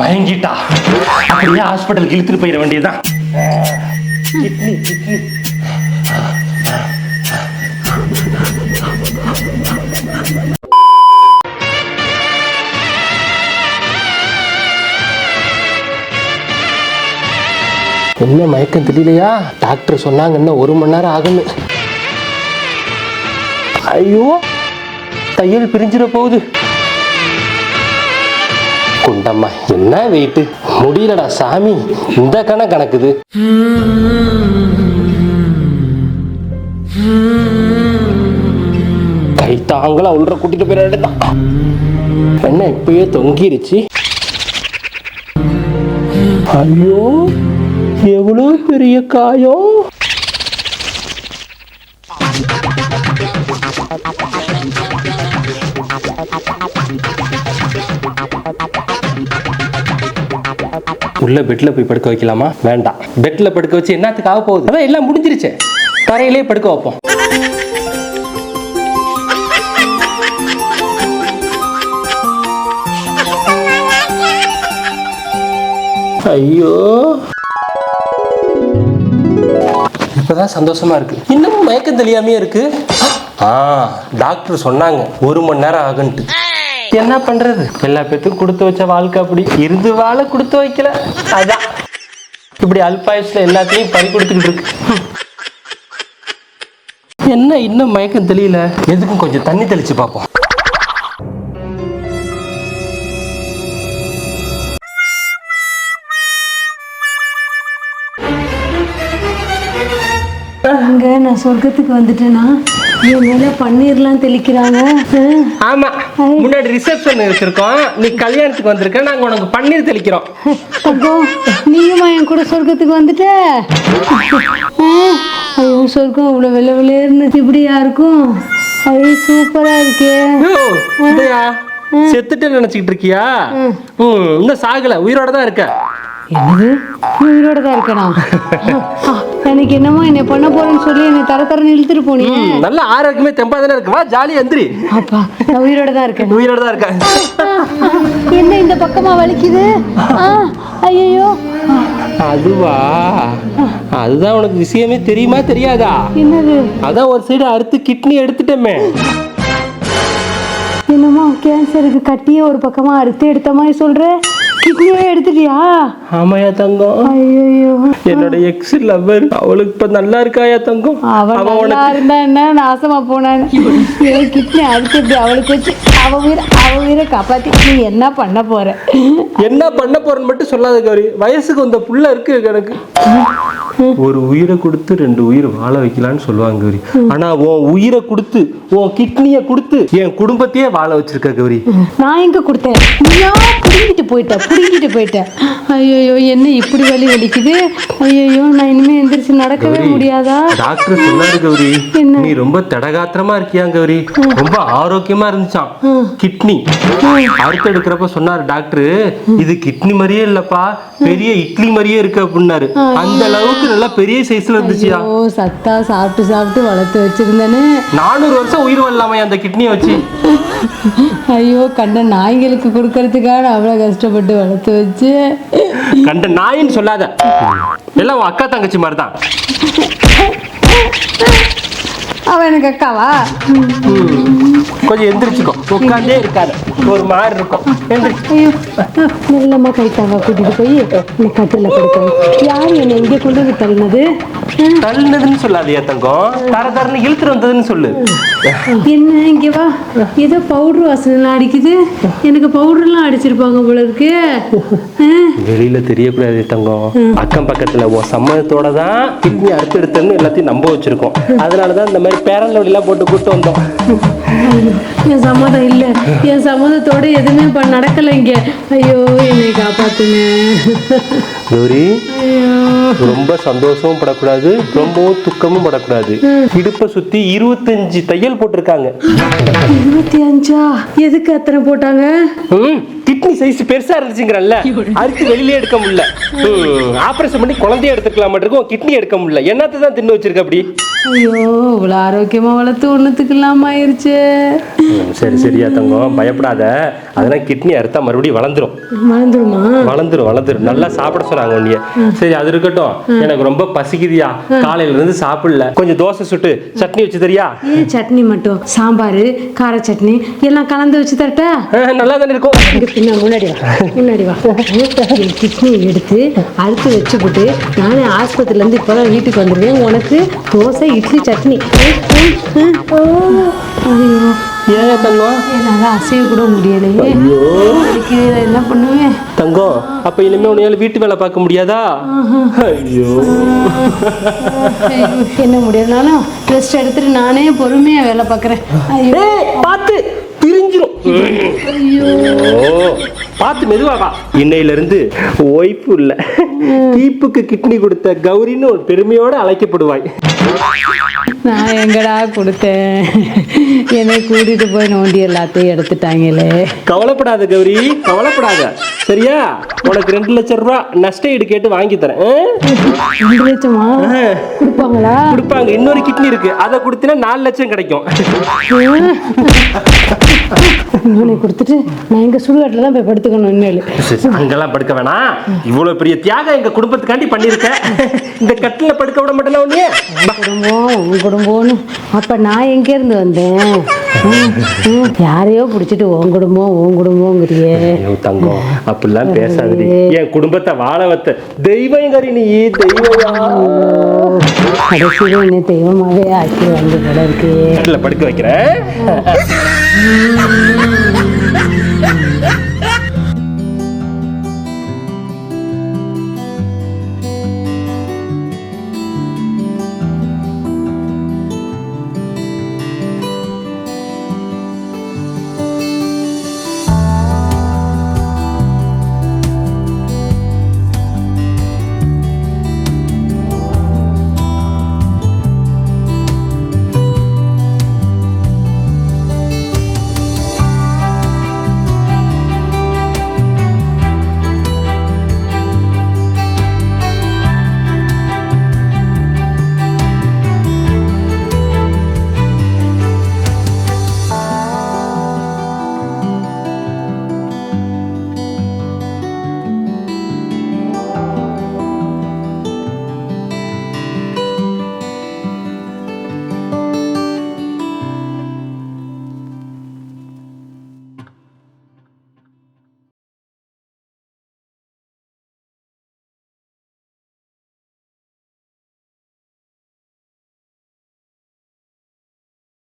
மயங்கிட்டா. அப்படியே ஹாஸ்பிட்டலுக்கு இழுத்துட்டு போயிட வேண்டியதுதான். என்ன மயக்கம் தெரியலையா? டாக்டர் சொன்னாங்க இன்னும் ஒரு மணி நேரம் ஆகும்னு. ஐயோ தையல் பிரிஞ்சிட போகுது. குண்டம்மா என்ன வெயிட்டு முடியலடா சாமி. இந்த கண கணக்குது. கை தாங்களா உள்ள கூட்டிட்டு போயிட என்ன இப்பயே தொங்கிருச்சு? ஐயோ எவ்வளோ பெரிய காயம். உள்ள பெட்ல போய் படுக்க வைக்கலாமா? வேண்டாம். பெட்ல படுக்க வச்சு என்னத்துக்கு ஆக போகுது? அதான் எல்லாம் முடிஞ்சிருச்சு. தரையிலே படுக்க வைப்போம். ஐயோ. இப்பதான் சந்தோஷமா இருக்கு. இன்னும் மயக்கம் தெரியாமே இருக்கு. ஆ டாக்டர் சொன்னாங்க. ஒரு மணி நேரம் ஆகுன்ட்டு. என்ன பண்றது? எல்லா பேத்துக்கும் கொடுத்து வச்ச வாழ்க்கை அப்படி. இருந்து வாழ கொடுத்து வைக்கல. அதான். இப்படி அல்பாயுஸ்ல எல்லாத்தையும் பறி கொடுத்துக்கிட்டு இருக்கு. என்ன இன்னும் மயக்கம் தெரியல எதுக்கும் கொஞ்சம் தண்ணி தெளிச்சு பார்ப்போம். அங்க நான் சொர்க்கத்துக்கு வந்துட்டேனா? என் மேல பன்னீர்லாம் தெளிக்கிறாங்க. ஆமா முன்னாடி ரிசப்ஷன் வச்சிருக்கோம். நீ கல்யாணத்துக்கு வந்திருக்க நாங்க உனக்கு பன்னீர் தெளிக்கிறோம். தங்கம் நீயுமா என் கூட சொர்க்கத்துக்கு வந்துட்ட? ஐயோ சொர்க்கம் இவ்வளோ வெள்ளை வெளியேறுன்னு இப்படியா இருக்கும்? ஐயோ சூப்பரா இருக்கே? செத்துட்டு நினைச்சுக்கிட்டு இருக்கியா? இன்னும் சாகல. உயிரோட தான் இருக்க. என்னது? உயிரோட தான் இருக்கனா எனக்கு என்னமோ என்னை பண்ண போறேன்னு சொல்லி என்னை தர தரன்னு இழுத்துட்டு போனீங்க. நல்ல ஆரோக்கியமே தெம்பா தானே இருக்கு. வா ஜாலியா எந்திரி. அப்பா நான் உயிரோட தான் இருக்கேன். உயிரோட தான் இருக்க. என்ன இந்த பக்கமா வலிக்குது? ஐயோ அதுவா? அதுதான் உனக்கு விஷயமே தெரியுமா தெரியாதா? என்னது? அதான் ஒரு சைடு அறுத்து கிட்னி எடுத்துட்டோமே. என்னமோ கேன்சருக்கு கட்டியே ஒரு பக்கமா அறுத்து எடுத்த மாதிரி சொல்ற. கிட்னியே எடுத்துட்டியா? ஆமாயா தங்கம். ஐயோ என்னோட எக்ஸ் லவ்வர் அவளுக்கு இப்ப நல்லா இருக்காயா தங்கம்? அவ அவ நல்லா இருந்தா என்ன? நாசமா போனான்னு. கிட்னி அறுத்து இப்படி அவளுக்கு வச்சு அவ உயிரை அவ உயிரை காப்பாத்தி நீ என்ன பண்ண போற? என்ன பண்ண போறேன்னு மட்டும் சொல்லாத கௌரி. வயசுக்கு வந்த புள்ள இருக்கு எனக்கு. ஒரு உயிரை கொடுத்து ரெண்டு உயிர் வாழ வைக்கலாம்னு சொல்லுவாங்க கௌரி. ஆனா உன் உயிரை கொடுத்து உன் கிட்னிய கொடுத்து என் குடும்பத்தையே வாழ வச்சிருக்க கௌரி. நான் எங்க கொடுத்தேன்? நீயா? புடுங்கிட்டு போயிட்ட புடுங்கிட்டு போயிட்ட. ஐயோ என்ன இப்படி வலி வலிக்குது? ஐயோ நான் இனிமே எந்திரிச்சு நடக்கவே முடியாதா? டாக்டர் சொன்னாரு கௌரி? நீ ரொம்ப தடகாத்திரமா இருக்கியா கௌரி? ரொம்ப ஆரோக்கியமா இருந்துச்சான் கிட்னி அறுத்து எடுக்கிறப்ப சொன்னாரு டாக்டர் இது கிட்னி மாதிரியே இல்லப்பா பெரிய இட்லி மாதிரியே இருக்கு அப்படின்னாரு. அந்த அளவுக்கு நல்லா பெரிய சைஸ்ல இருந்துச்சியா? ஓ சத்தா சாப்பிட்டு சாப்பிட்டு வளர்த்து வச்சிருந்தேன்னு நானூறு வருஷம் உயிர் வரலாமா அந்த கிட்னியை வச்சு. ஐயோ கண்ட நாய்களுக்கு கொடுக்கறதுக்காக நான் அவ்வளோ கஷ்டப்பட்டு வளர்த்து வச்சு. கண்ட நாயின்னு சொல்லாத. எல்லாம் அக்கா தங்கச்சி மாதிரி தான் அவன் எனக்கு அக்காவா கொஞ்சம் எந்திரிச்சுக்கோ. உட்காந்தே இருக்காது ஒரு மாதிரி இருக்கும். எந்திரிச்சு. மெல்லமா கைத்தாவா கூட்டிட்டு போய் இந்த கட்டில படுக்கணும். யார் என்னை எங்கே கொண்டு வந்து தள்ளினது? தள்ளினதுன்னு சொல்லாதியா தங்கம். தர தரன்னு இழுத்துட்டு வந்ததுன்னு சொல்லு. என்ன இங்க வா. ஏதோ பவுடர் வாசனைலாம் அடிக்குது. எனக்கு பவுடர்லாம் அடிச்சிருப்பாங்க போல இருக்கு. வெளியில தெரியக்கூடாது தங்கம். அக்கம் பக்கத்துல உன் சம்மதத்தோட தான் கிட்னி அறுத்து எடுத்தேன்னு எல்லாத்தையும் நம்ப வச்சிருக்கோம். அதனாலதான் இந்த மாதிரி பேரல் எல்லாம் போட்டு கூட்டு வந்தோம். என் சம்மதம் இல்ல. என் சம்மதத்தோட எதுவுமே இப்ப நடக்கல இங்க. ஐயோ என்னை காப்பாத்துங்க. கௌரி ரொம்ப சந்தோஷமும் படக்கூடாது ரொம்பவும் துக்கமும் படக்கூடாது. இடுப்பை சுத்தி இருபத்தஞ்சு தையல் போட்டிருக்காங்க. இருபத்தி அஞ்சா? எதுக்கு அத்தனை போட்டாங்க? கிட்னி சைஸ் பெருசா இருந்துச்சுங்கிறல்ல. அறுத்து வெளியிலே எடுக்க முடியல. ஆபரேஷன் பண்ணி குழந்தைய எடுத்துக்கலாம் இருக்கும் கிட்னி எடுக்க முடியல. என்னத்தை தான் தின்னு வச்சிருக்க அப்படி? ஐயோ இவ்வளோ ஆரோக்கியமா வளர்த்து ஒன்றுத்துக்கு ஆயிருச்சு. சரி சரியா தங்கம். பயப்படாத. அதெல்லாம் கிட்னி அறுத்தா மறுபடியும் வளர்ந்துரும். மறந்துடுமா வளர்ந்துரும் வளர்ந்துரும். நல்லா சாப்பிட சொன்னாங்க உன்னைய. சரி அது இருக்கட்டும். எனக்கு ரொம்ப பசிக்குதியா. காலையில இருந்து சாப்பிடல. கொஞ்சம் தோசை சுட்டு சட்னி வச்சு தரியா? சட்னி மட்டும். சாம்பார் கார சட்னி எல்லாம் கலந்து வச்சு தரட்டா? நல்லா தானே இருக்கும். முன்னாடி வா. முன்னாடி வா. கிட்னி எடுத்து அறுத்து வச்சுப்புட்டு நானே ஆஸ்பத்திரில இருந்து இப்போதான் வீட்டுக்கு வந்துருவேன் உனக்கு தோசை இட்லி சட்னி. ஏன் தங்கம் என்னால் அசைய கூட முடியலையே. என்ன பண்ணுவேன்? தங்கம் அப்ப இனிமே உன்னால வீட்டு வேலை பார்க்க முடியாதா? ஐயோ. என்ன முடியலனாலும் ரெஸ்ட் எடுத்துட்டு நானே பொறுமையா வேலை பார்க்குறேன். பார்த்து. பிரிஞ்சிரும். ஓ பார்த்து மெதுவா வா. இன்னையில இருந்து ஒய்ஃபு இல்ல. தீப்புக்கு கிட்னி கொடுத்த கௌரின்னு ஒரு பெருமையோட அழைக்கப்படுவாய். நான் எங்கடா கொடுத்தேன்? என்னை கூட்டிட்டு போய் நோண்டி எல்லாத்தையும் எடுத்துட்டாங்களே. கவலைப்படாத கௌரி கவலைப்படாத. சரியா? உனக்கு ரெண்டு லட்சம் ரூபாய் நஷ்ட ஈடு கேட்டு வாங்கி தரேன்? ரெண்டு லட்சமா? கொடுப்பாங்களா? கொடுப்பாங்க. இன்னொரு கிட்னி இருக்கு. அதை கொடுத்தீங்கன்னா நாலு லட்சம் கிடைக்கும். இவனை கொடுத்துட்டு நான் எங்க சுடுகாட்டில் தான் போய் படுத்துக்கணும் இனிமேல். சரி, அங்கெல்லாம் படுக்க வேணாம். இவ்வளவு பெரிய தியாகம் எங்க குடும்பத்துக்காண்டி பண்ணிருக்க இந்த கட்டில படுக்க விட மாட்டேனா உன்னைய? குடும்பம் உன் குடும்பம்னு. அப்ப நான் எங்க இருந்து வந்தேன்? யாரையோ பிடிச்சிட்டு உன் குடும்பம் உன் குடும்பங்கிறியே தங்கம் அப்படிலாம் பேசாதடி. என் குடும்பத்தை வாழ வைத்த தெய்வம் கறி நீ தெய்வமா கடைசியில் என்ன தெய்வமாவே ஆக்கி வந்து கட்டில படுக்க வைக்கிறேன்.